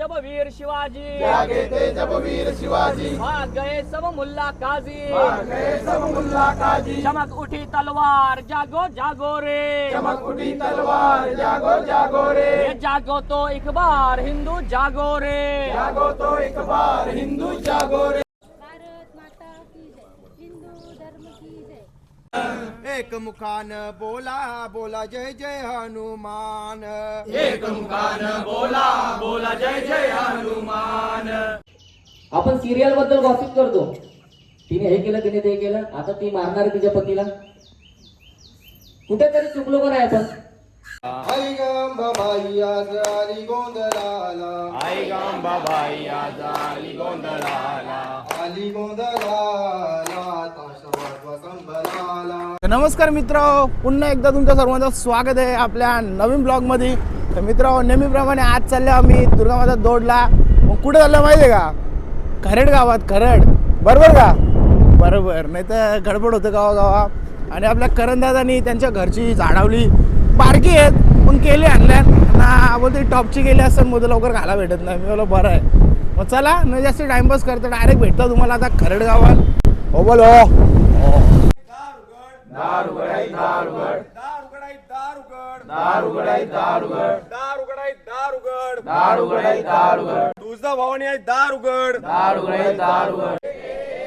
जब वीर शिवाजी। त्यागे ते जब वीर शिवाजी। भाग गए सब मुल्ला काजी। भाग गए सब मुल्ला काजी। चमक उठी तलवार जागो जागो रे। चमक उठी तलवार जागो जागो रे। जागो तो एक बार हिंदू जागो रे। जागो तो एक बार हिंदू जागो रे भारत माता की जय हिंदू धर्म की जय एक मुखान बोला बोला जय जय हनुमान. एक मुखान बोला बोला जय जय हनुमान. आपण सिरियलबद्दल गॉसिप करतो. तिने हे केलं तिने ते केलं. आता ती मारणार आहे तिच्या पतीला. कुठेतरी चुकलो का नाही आपण. आई गंबाबाई आज आली गोंधळाला. आई गांबाबाई आज आली गोंधळाला. आली गोंधळाला. नमस्कार मित्र पुन्हा एकदा तुमच्या सर्वांचं स्वागत आहे आपल्या नवीन ब्लॉगमध्ये तर मित्र नेहमीप्रमाणे आज चालले आम्ही दुर्गामाता दोडला. मग कुठे चाललं माहिती आहे का? खरड गावात खरड. बरोबर का? बरोबर. नाही तर गडबड होतं गावागावा आणि आपल्या करंदाजांनी त्यांच्या घरची झाडावली बारकी आहेत पण केली आणल्या ना बोलते टॉपची गेली असतात मग लवकर घाला भेटत नाही. मी बोला बरं आहे. मग चला न जास्त टाइमपास करतो डायरेक्ट भेटतो तुम्हाला आता खरड गावात. हो बोलो. दार उघडाई दार उघड दार उघडाई दार उघड दार उघडाई दार उघड दार उघडाई दार उघड तुझा भावानी आहे दार उघड दार उघडाई दार उघड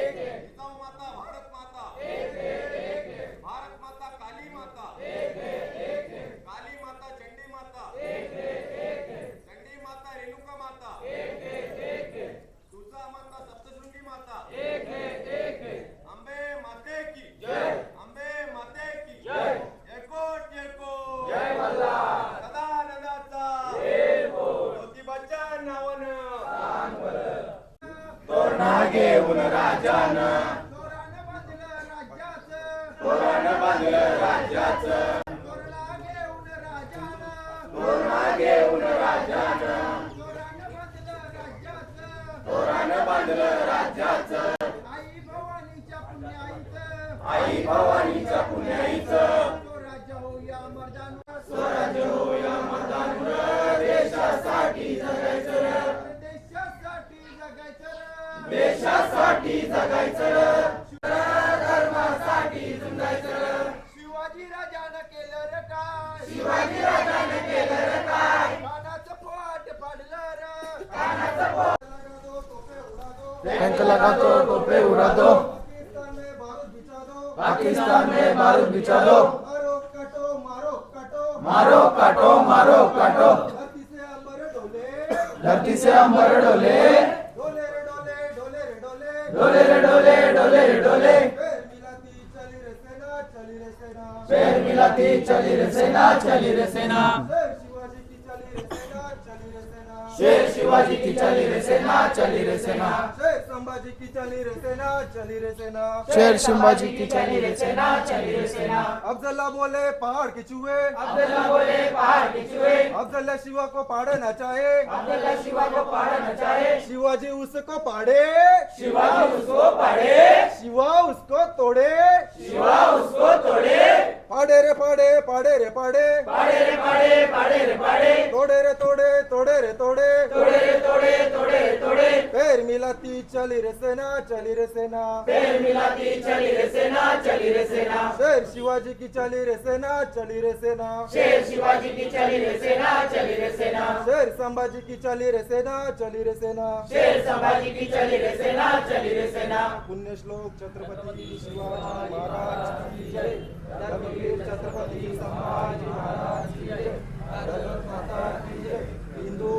आई भवानीच्या पुण्याईचं. स्वराज्य होया मर्दानुर देशासाठी जगायचं देशासाठी जगायचं धर्मासाठी झुंजायचं शिवाजी राजानं केलं रे काय शिवाजी राजाने केलं रे काय कानाचं पोट पाडलं रे टँक लगा तो टोपे उड़ा दो मारो काटो मारो काटो। मारो काटो मारो काटो। धरती से अंबर डोले धरती से अंबर डोले डोले रे डोले डोले रे डोले डोले रे डोले डोले रे डोले फिर मिलाती चली रे सेना चली रे सेना। पैर मिलाती चली रे सेना चली रे सेना। शेर शिवाजी की चली रे सेना चली रे सेना। संभाजी की चली रे सेना चली रे सेना। शेर शिवाजी की चली रे सेना चली रे सेना। अफजल्ला बोले पहाड़ के चूहे। अब्दुल्ला बोले पहाड़ के चूहे। अफजल्ला शिवा को पाड़ना चाहे। अब्दुल्ला शिवा को पहाड़ चाहे। शिवाजी उसको पाड़े। शिवाजी उसको पाड़े। शिवा उसको तोड़े। शिवा उसको तोड़े। पाड़े रे पाड़े पाड़े रे पाड़े। पाड़े रे पाड़े पाड़े रे पाड़े। तोड़े रे तोड़े तोड़े रे तोड़े तोड़े रे तोड़े। तोड़े रे पैर मिलाती चली रे सेना चली रे सेना पैर मिलाती चली रे सेना चली रे सेना शेर शिवाजी की चली रे सेना चली रे सेना शेर शिवाजी की चली रे सेना चली रे सेना शेर संभाजी की चली रे सेना चली रे सेना शेर संभाजी की चली रे सेना चली रे सेना पुण्यश्लोक छत्रपती शिवाजी महाराज की जय धर्मवीर छत्रपती संभाजी महाराज की जय भारत माता की जय हिंदू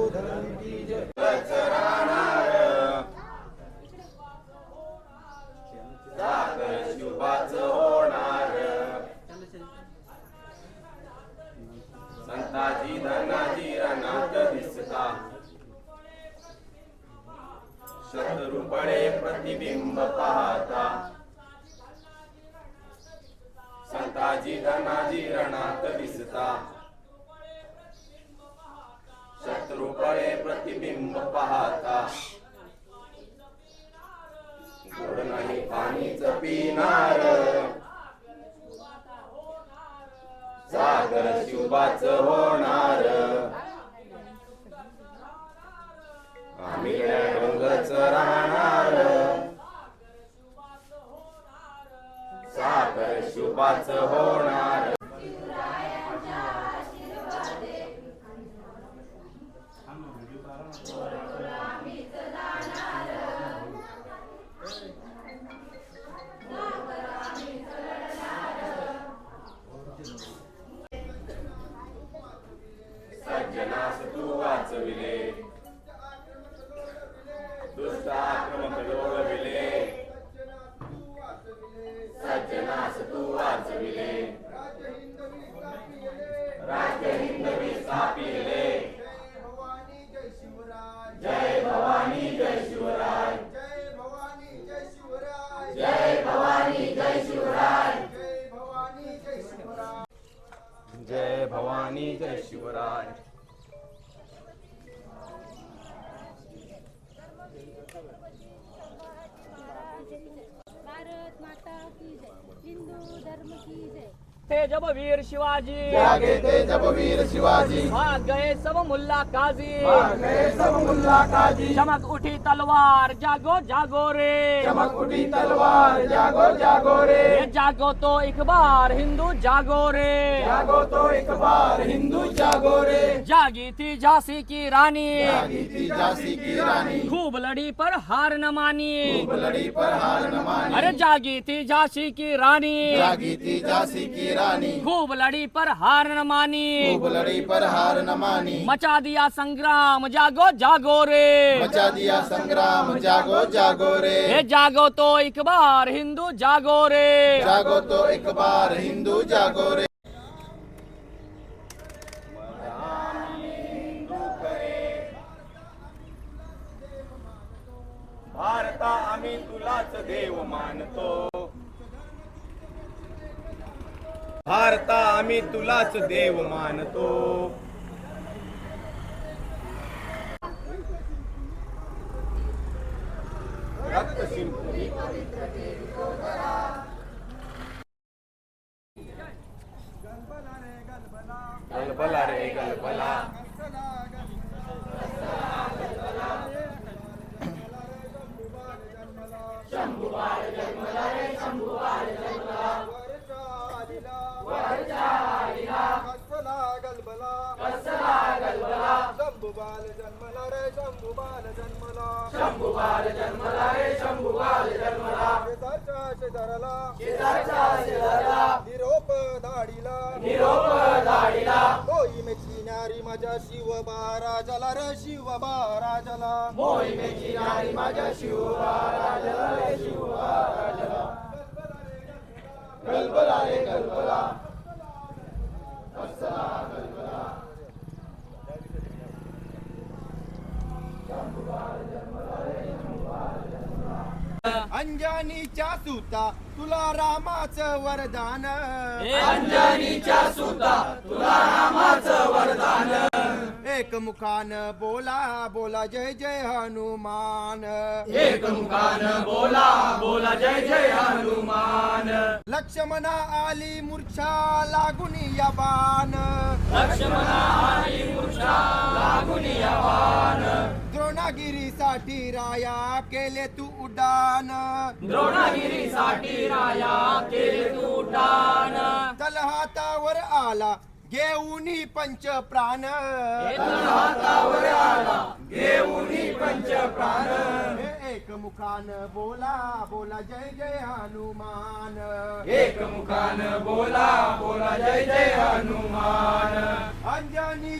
शुभाच होणार. आम्ही रंगच राहणार. साखर शुभाच होणार. every day. Look easy. जय तेजब वीर शिवाजी। त्यागे ते जबवीर शिवाजी। भाग गए सब मुल्ला काजी। भाग गए सब मुल्ला काजी। चमक उठी तलवार जागो जागो रे। चमक उठी तलवार जागो जागो रे। जागो तो एक बार हिंदू जागो रे। जागो तो एक बार हिंदू जागो रे। जागी थी झांसी की रानी। जागी थी झांसी की रानी। खूब लड़ी पर हार न मानी। लड़ी पर हार न मानी। अरे जागी थी झांसी की रानी। जागी थी झांसी की रानी खूब लड़ी पर हार न मानी। खूब लड़ी पर हार न मानी। मचा दिया संग्राम जागो जागो रे। मचा दिया संग्राम जागो जागो रे। ये जागो तो एक बार हिंदू जागो रे। जागो तो एक बार हिंदू जागो रे। भारता आम्ही तुलाच देव मानतो। भारता आम्ही तुलाच देव मानतो. रक्त गलबला रे गलबला कसला गलबला कसला गलबला शंभुबाल जन्मला रे शंभुबाल शंभुबाल जन्मला रे शंभुबाल जन्मला. शेजारच्या शेजाराला. शेजारच्या शेजाराला. निरोप धाडीला निरोप धाडीला मोहिमेची नारी माझ्या शिव महाराजाला रे शिव महाराजाला मोहिमेची नारी माझ्या शिव महाराजाला रे शिव महाराजाला गलबला रे गलबला अंजनीच्या सुता तुला रामाचं वरदान. अंजनीच्या सुता तुला रामाचं वरदान. एक मुखान बोला बोला जय जय हनुमान. एक मुखान बोला बोला जय जय हनुमान. लक्ष्मणा आली मूर्छा लागून या बाण. द्रोणागिरीसाठी राया केले तू उड्डाण. द्रोणागिरीसाठी राया केले तू उड्डाण. तलहातावर आला घेऊन पंच प्राण. हातावर आला पंच प्राण. एक मुखान बोला बोला जय जय हनुमान. एक मुखान बोला बोला जय जय हनुमान. अंजनी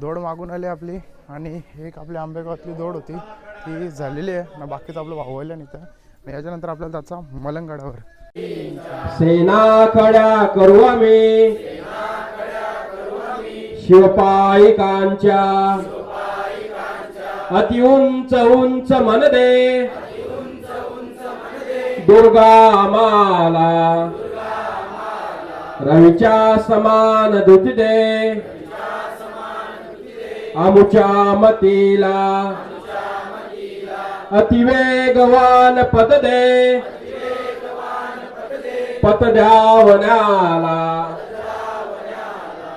दौड मागून आली आपली आणि एक आपल्या आंबेगावातली दौड होती. ती झालेली आहे. ना बाकीचं आपलं वाहवायला नाही तर याच्यानंतर आपल्याला त्याचा मलंगडावर. सेना खड्या करू आम्ही. शिवपायिकांच्या अति उंच उंच मन दे दुर्गा आम्हाला रवीच्या समान दुती दे आमुच्या मतीला अतिवेगवान पद दे पत द्यावण्याला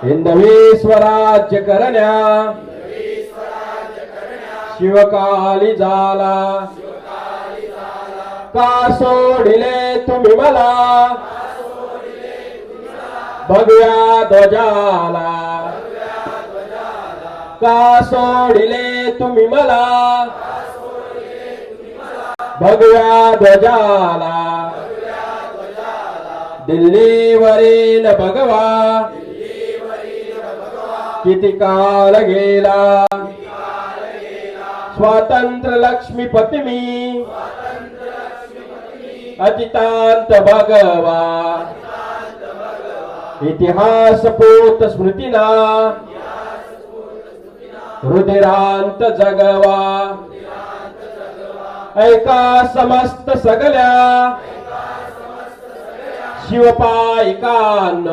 हिंदवी स्वराज्य करण्या शिवकाली झाला का सोडिले तुम्ही मला? भगव्या ध्वजाला. का सोडिले तुम्ही मला. भगव्या ध्वजाला. दिल्लीवरील भगवा. किती काल गेला. स्वातंत्र्य लक्ष्मीपती मी अतितांत भगवा. इतिहास पोत स्मृतीला. रुधिरांत जगवा. ऐका समस्त सगळ्या शिवपायिकान.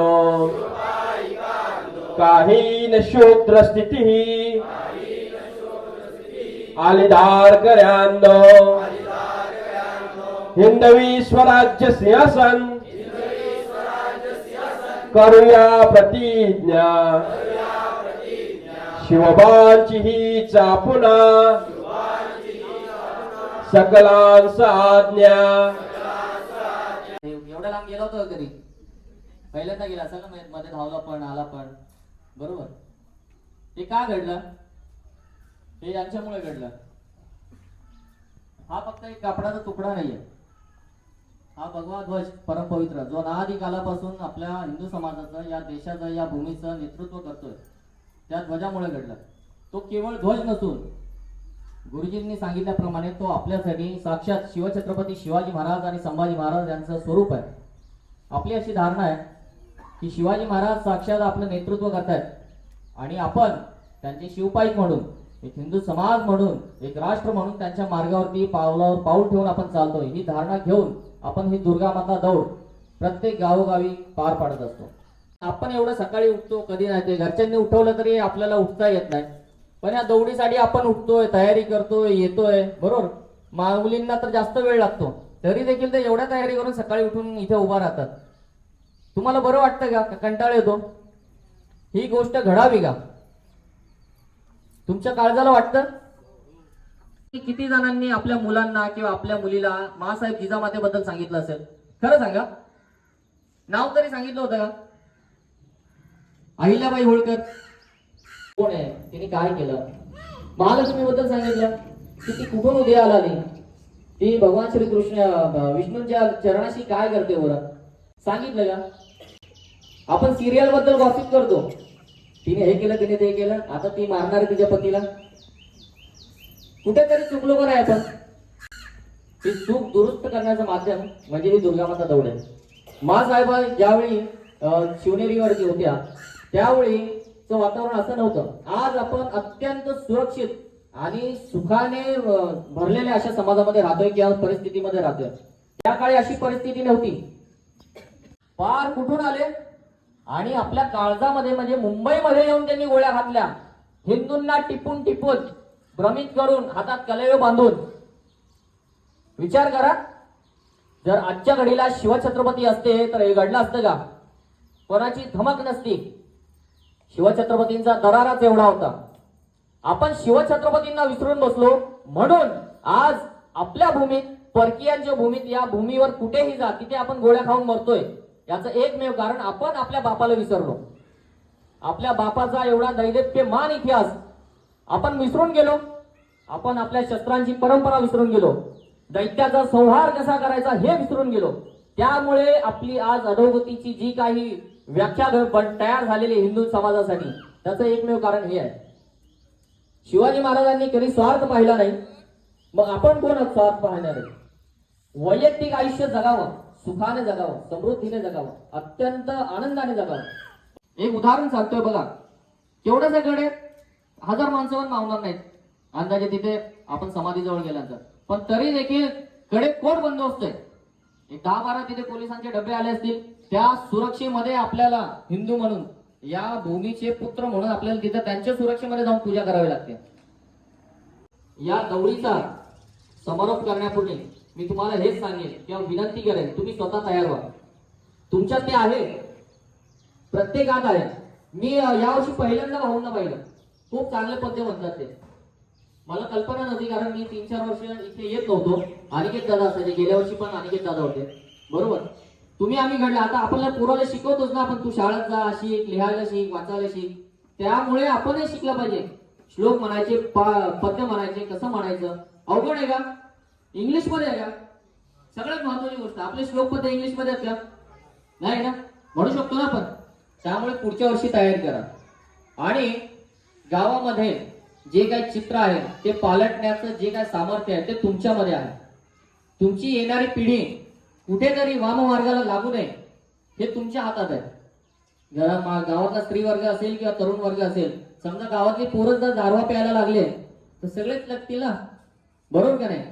काही न शूद्र स्थिती. आलिदार कर्यांनो हिंदवी स्वराज्य सिंहासन. करूया प्रतिज्ञा. शिवबांची ही चापुना सकलांचा आज्ञा. एवढ्या लांब गेला होता कधी? पहिल्यांदा गेला असेल ना मध्ये- धावला पण आला पण. बरोबर? हे का घडलं? हे यांच्यामुळे घडलं. हा फक्त एक कापडाचा तुकडा नाहीये. हा भगवा ध्वज परमपवित्र जो नादी कालापासून आपल्या हिंदू समाजाचं या देशाचं या भूमीचं नेतृत्व करतोय. त्या ध्वजामुळे घडला. तो केवळ ध्वज नसून गुरुजींनी सांगितल्याप्रमाणे तो आपल्यासाठी साक्षात शिवछत्रपती शिवाजी महाराज आणि संभाजी महाराज यांचं स्वरूप आहे. आपली अशी धारणा आहे की शिवाजी महाराज साक्षात आपलं नेतृत्व करतायत आणि आपण त्यांचे शिवपाईक म्हणून एक हिंदू समाज म्हणून एक राष्ट्र म्हणून त्यांच्या मार्गावरती पावलावर पाऊल ठेवून आपण चालतोय. ही धारणा घेऊन आपण ही दुर्गा माता दौड प्रत्येक गावोगावी पार पाडत असतो. आपण एवढं सकाळी उठतो कधी नाही ते. घरच्यांनी उठवलं तरी आपल्याला उठता येत नाही. पण या दौडीसाठी आपण उठतोय तयारी करतोय येतोय. बरोबर? मुलींना तर जास्त वेळ लागतो. तरी देखील ते एवढ्या तयारी करून सकाळी उठून इथे उभा राहतात. तुम्हाला बरं वाटतं का? का कंटाळ येतो? ही गोष्ट घडावी का? तुमच्या काळजाला वाटतं? की किती जणांनी आपल्या मुलांना किंवा आपल्या मुलीला मासाहेब जिजामातेबद्दल सांगितलं असेल? खरं सांगा. नाव तरी सांगितलं होतं का? अहिल्याबाई होळकर. कोण आहे? तिने काय केलं? महालक्ष्मी बद्दल सांगितलं. की ती कुठून उदयाला आली ती भगवान श्रीकृष्ण विष्णूंच्या चरणाशी काय करते वरत सांगितलं का? आपण सिरियलबद्दल गॉसिप करतो. तिने हे केलं तिने ते केलं. आता ती मारणार आहे तिच्या पतीला. कुठेतरी चुकलो पण आहे आपण. ती चूक दुरुस्त करण्याचं माध्यम म्हणजे ही दुर्गामाता दौड आहे. मासाहेबा ज्यावेळी शिवनेरीवरती होत्या त्यावेळीचं वातावरण असं नव्हतं. आज आपण अत्यंत सुरक्षित आणि सुखाने भरलेल्या अशा समाजामध्ये राहतोय किंवा परिस्थितीमध्ये राहतोय. त्या काळी अशी परिस्थिती नव्हती. पार कुठून आले? आणि आपल्या काळजामध्ये म्हणजे मुंबईमध्ये येऊन त्यांनी गोळ्या घातल्या. हिंदूंना टिपून टिपून भ्रमित करून हातात कलयो बांधून. विचार करा जर आजच्या घडीला शिवछत्रपती असते तर हे घडलं असतं का? कोणाची धमक नसती. शिवछत्रपतींचा दराराच एवढा होता. आपण शिवछत्रपतींना विसरून बसलो. म्हणून आज आपल्या भूमीत परकीयांच्या भूमीत या भूमीवर कुठेही जा तिथे आपण गोळ्या खाऊन मरतोय. याचं एकमेव कारण आपण आपल्या बापाला विसरलो. आपल्या बापाचा एवढा दैदिप्यमान इतिहास. आपण विसरून गेलो. आपण आपल्या शस्त्रांची परंपरा विसरून गेलो. दैत्याचा संहार कसा करायचा हे विसरून गेलो. त्यामुळे आपली आज अधोगतीची जी काही व्याख्या पण तयार झालेली हिंदू समाजासाठी. त्याचं एकमेव कारण हे आहे. शिवाजी महाराजांनी कधी स्वार्थ पाहिला नाही. मग आपण कोण स्वार्थ पाहणार? आहे वैयक्तिक आयुष्य जगावं सुखाने जगावं समृद्धीने जगावं अत्यंत आनंदाने जगावं. एक उदाहरण सांगतोय बघा. केवढं गडे? हजार माणसं पण मावणार नाहीत. अंदाजे तिथे आपण समाधीजवळ गेल्यानंतर पण तरी देखील कडे कोण बंदोबस्त आहे? एक दहा बारा तिथे पोलिसांचे डबे आले असतील. त्या सुरक्षेमध्ये आपल्याला हिंदू म्हणून या भूमीचे पुत्र म्हणून आपल्याला तिथे त्यांच्या सुरक्षेमध्ये जाऊन पूजा करावी लागते. या गौरीचा समारोप करण्यापूर्वी मी तुम्हाला हेच सांगेन किंवा विनंती करेन तुम्ही स्वतः तयार व्हा. तुमच्यात ते आहे. प्रत्येकात आहे. मी यावर्षी पहिल्यांदा भाऊंना पाहिलं. खूप चांगले पद्य म्हणतात ते. मला कल्पना नव्हती कारण मी तीन चार वर्ष इथे येत नव्हतो. अनिकेत दादा असायचे. गेल्या वर्षी पण अनिकेत दादा होते. बरोबर? तुम्ही आम्ही घडला. आता आपल्याला पोराला शिकवतोच ना आपण. तू शाळेत जा शिक लिहायला शिक वाचायला शिक. त्यामुळे आपणही शिकलं पाहिजे. श्लोक म्हणायचे पद्य म्हणायचे कसं म्हणायचं? अवघड आहे का? इंग्लिशमध्ये आहे का? सगळ्यात महत्वाची गोष्ट. आपले श्लोक पद्य इंग्लिशमध्ये आहेत का? नाही ना? म्हणू शकतो ना आपण. त्यामुळे पुढच्या वर्षी तयारी करा. आणि गावामध्ये जे काही चित्र आहे ते पालटण्याचं जे काही सामर्थ्य आहे ते तुमच्यामध्ये आहे. तुमची येणारी पिढी कुठेतरी वाममार्गाला लागू नये. हे तुमच्या हातात आहे. जरा गावातला स्त्री वर्ग असेल किंवा तरुण वर्ग असेल समजा गावातली पोरं जर दारवा प्यायला लागले तर सगळेच लागतील ना? बरोबर का नाही?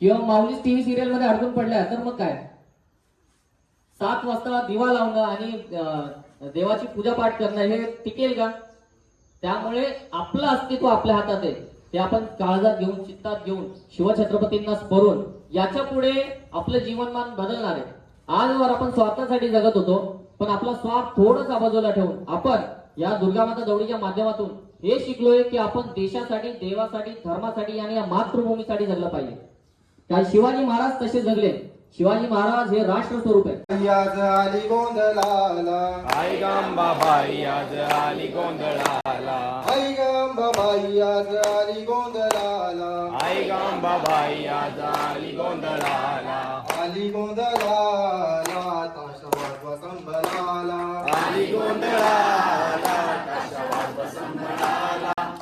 किंवा माऊलीच टीव्ही सिरियलमध्ये अडकून पडल्या तर मग काय? सात वाजता दिवा लावणं आणि देवाची पूजा पाठ करणं हे टिकेल का? त्यामुळे आपलं अस्तित्व आपल्या हातात आहे. ते आपण काळजात घेऊन चित्तात घेऊन शिवछत्रपतींना स्मरून याच्यापुढे आपलं जीवनमान बदलणार आहे. आजवर आपण स्वार्थासाठी जगत होतो पण आपला स्वार्थ थोडासा बाजूला ठेवून आपण या दुर्गा माता दौडीच्या माध्यमातून हे शिकलोय की आपण देशासाठी देवासाठी धर्मासाठी आणि या मातृभूमीसाठी जगलं पाहिजे. कारण शिवाजी महाराज तसे जगले. शिवाजी महाराज हे राष्ट्र स्वरूप आहे आज आली गोंधळाला. आई गांबाबाई आज आली गोंधळाला. आई गंबाबाई आज आली गोंधळाला. आई गांबाबाई आज आली गोंधळाला. आली गोंधळाला. ताशा वाजवा संभलाला आली गोंधळाला.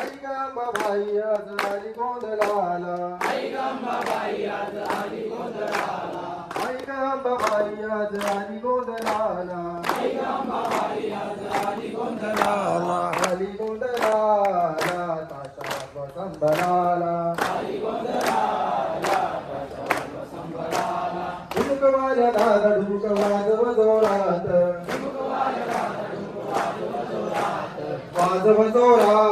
आई गंबा भाई आज आली गोंधळाला आई आज आली गोंधळाला आली गोंधळाला दादा जोरात. वाजव जोरात.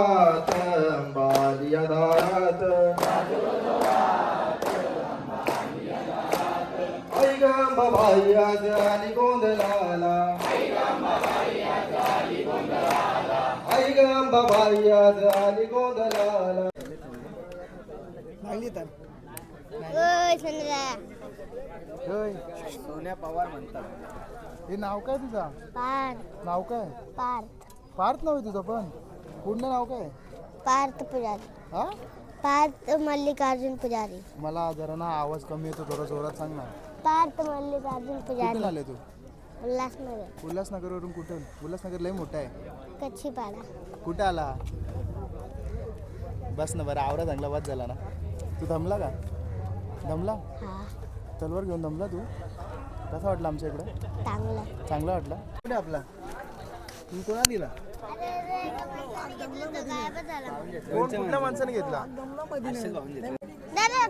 आली गोंधळाला लागली तर. होय सोन्या पवार म्हणतात. हे नाव काय तुझा? पार्थ. नाव काय? पार्थ. पार्थ नाव आहे तुझं पण. पूर्ण नाव काय? पार्थ पुजारी. हा? पार्थ मल्लिकार्जुन पुजारी. मला जरा ना आवाज कमी येतो थोडा जोरात सांग ना. पार्थ मल्लिकार्जुन कुठून पुजारी. आले तू? उल्हासनगर. उल्हासनगरवरून कुठून? उल्हासनगर लय मोठं आहे. कच्छीपाडा. कुठे आला बस ना बरं आवरा चांगला बस झाला ना तू दमला का दमला हा तलवार घेऊन दमला तू कसा वाटला आमच्या इकडं चांगला चांगला वाटला कुठे आपला तू कोणा दिला कोण कुठल्या माणसाने घेतला दादा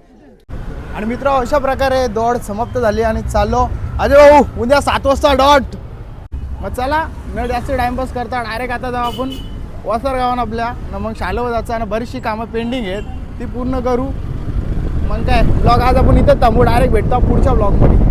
तुम्ही आणि मित्र अशा प्रकारे दौड समाप्त झाली आणि चाललो. अरे भाऊ उद्या सात वाजता डॉट. मग चला न जास्त टाइमपास करता डायरेक्ट आता जाऊ आपण वसर गावान आपल्या. न मग शालोवर जायचं आणि बरीचशी कामं पेंडिंग आहेत. ती पूर्ण करू. मग काय ब्लॉग आज आपण इथं थांबू. डायरेक्ट भेटतो पुढच्या ब्लॉगमध्ये